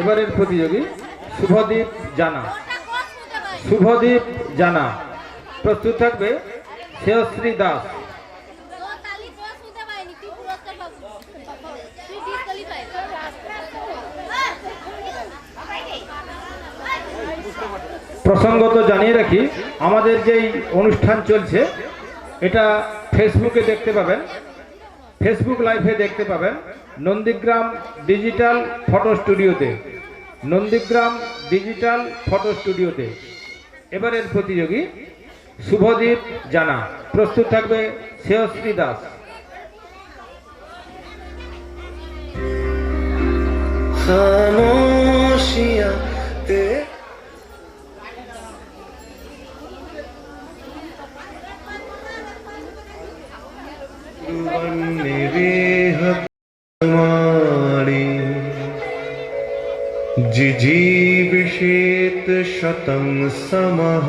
এবারের প্রতিযোগী শুভদীপ জানা। শুভদীপ জানা। প্রস্তুত থাকবে শ্রেয়শ্রী দাস। প্রসঙ্গত জানিয়ে রাখি, আমাদের যেই অনুষ্ঠান চলছে, এটা ফেসবুকে দেখতে পাবেন। ফেসবুক লাইভে দেখতে পাবেন নন্দীগ্রাম ডিজিটাল ফটো স্টুডিওতে নন্দীগ্রাম ডিজিটাল ফটো স্টুডিওতে এবারের প্রতিযোগী শুভদীপ জানা। প্রস্তুত থাকবে শ্রেয়শ্রী দাস। খামোশিয়া जिजीविषेत् शतं समः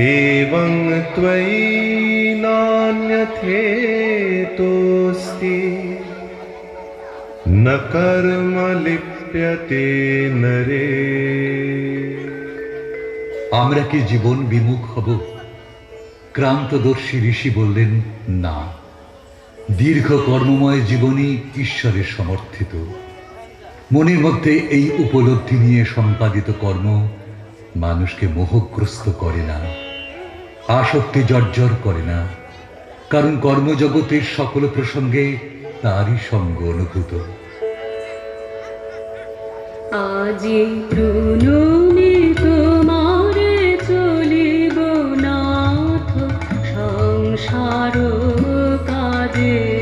एवं त्वयि नान्यथेतोऽस्ति न कर्म लिप्यते नरे আমরা কি জীবন বিমুখ হব ক্রান্তদর্শী ঋষি বললেন না দীর্ঘ কর্মময় জীবনই ঈশ্বরের সমর্থিত মনের মধ্যে এই উপলব্ধি নিয়ে সম্পাদিত কর্ম মানুষকে মোহগ্রস্ত করে না, আসক্তি জর্জর করে না, কারণ কর্মজগতের সকল প্রসঙ্গে তারই সঙ্গ অনুভূত। সংসার কাজে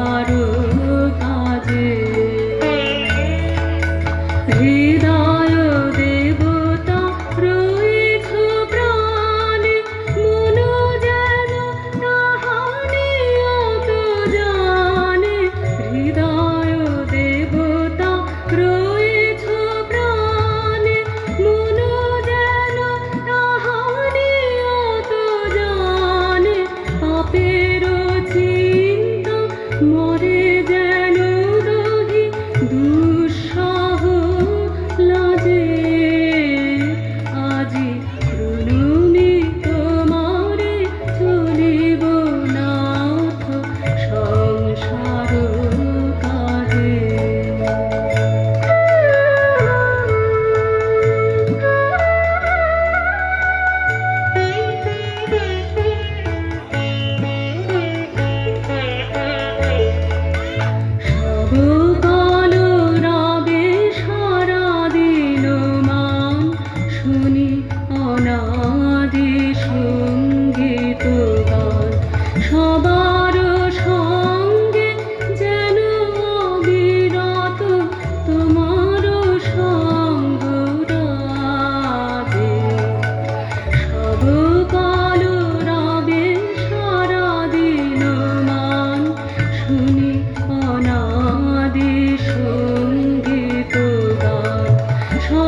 কারও কাজে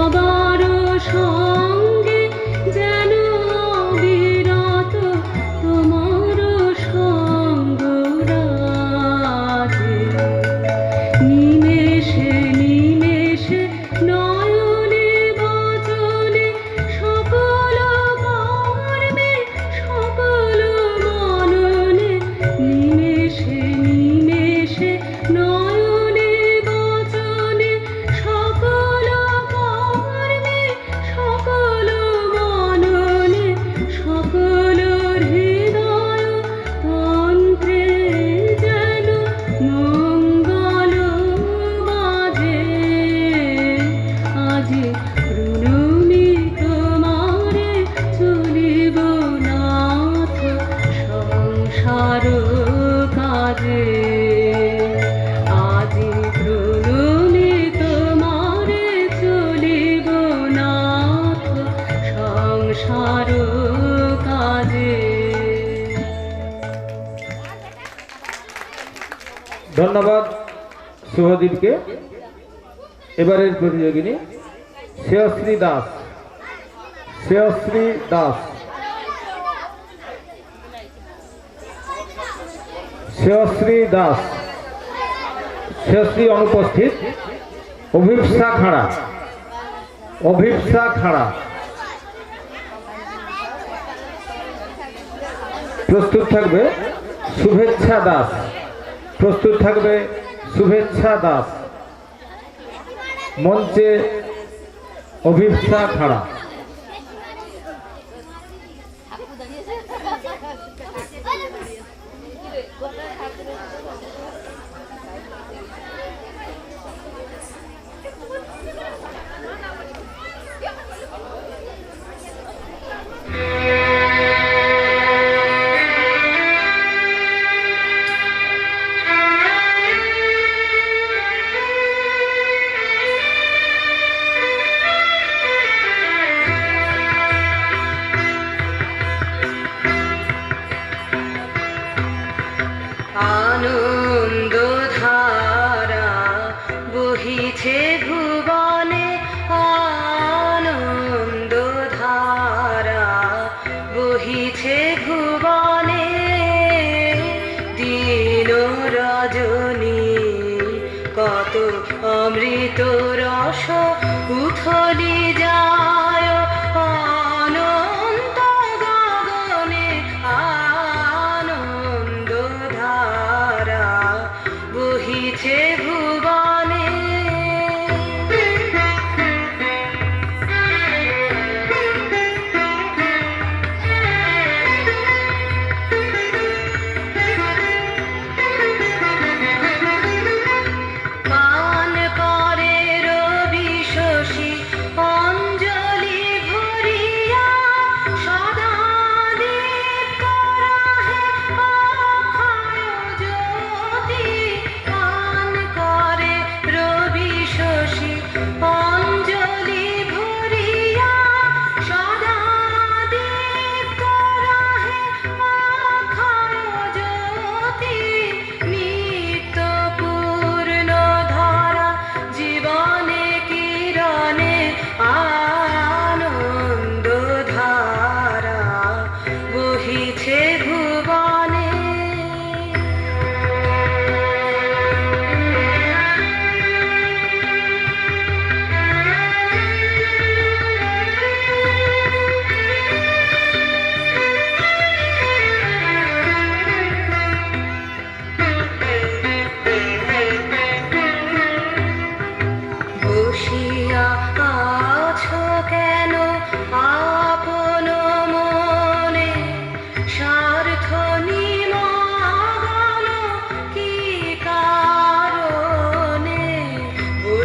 সবার সব ধন্যবাদ শুভদীপকে এবারের প্রতিযোগিনী শ্রেয়শ্রী দাস। শ্রেয়শ্রী দাস। শ্রেয়শ্রী দাস। শ্রেয়শ্রী অনুপস্থিত। অভিপ্সা খাড়া। অভিপ্সা খাড়া। প্রস্তুত থাকবে শুভেচ্ছা দাস। প্রস্তুত থাকবে শুভেচ্ছা দাস মঞ্চে অভিপ্সা খাড়া।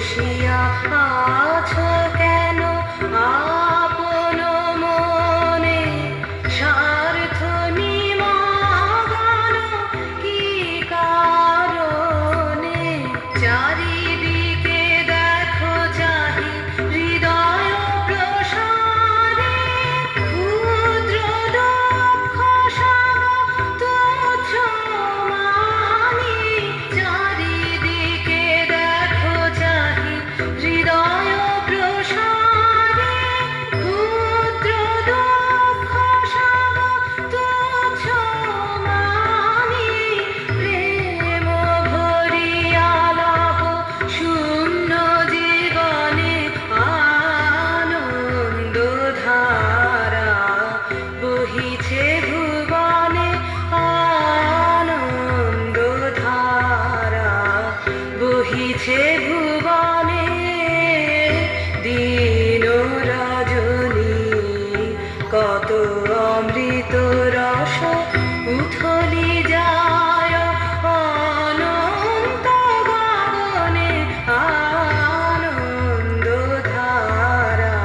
বসিয়া আছো কেন? আ উঠিছে ভুবনে দিন রজনী কত অমৃত রস উঠলি যায় আনন্দ ধারা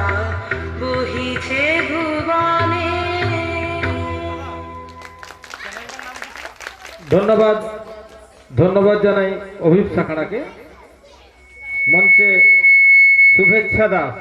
বহিছে ভুবনে। ধন্যবাদ। ধন্যবাদ জানাই অভিপ শাখাড়াকে মঞ্চে শুভেচ্ছা দাস।